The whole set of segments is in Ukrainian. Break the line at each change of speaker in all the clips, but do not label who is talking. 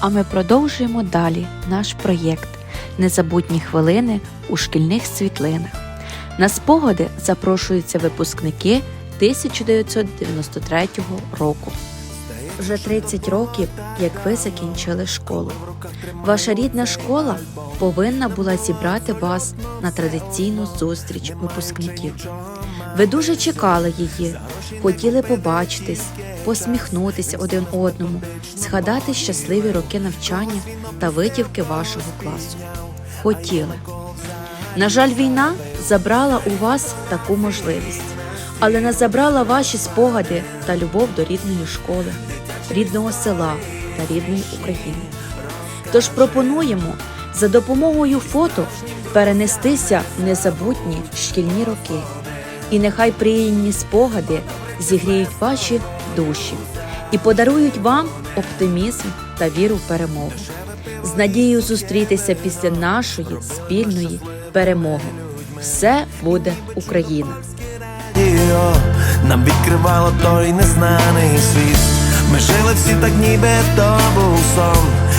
А ми продовжуємо далі наш проєкт Незабутні хвилини у шкільних світлинах. На спогади запрошуються випускники 1993 року. Вже 30 років, як ви закінчили школу. Ваша рідна школа повинна була зібрати вас на традиційну зустріч випускників. Ви дуже чекали її, хотіли побачитись, посміхнутися один одному, згадати щасливі роки навчання та витівки вашого класу. Хотіли. На жаль, війна забрала у вас таку можливість, але не забрала ваші спогади та любов до рідної школи, рідного села та рідної України. Тож пропонуємо за допомогою фото перенестися в незабутні шкільні роки. І нехай приємні спогади зігріють ваші душі і подарують вам оптимізм та віру в перемогу. З надією зустрітися після нашої спільної перемоги. Все буде Україна!
нам відкривало той незнаний світ. Ми жили всі так, ніби то був сон,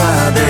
my day.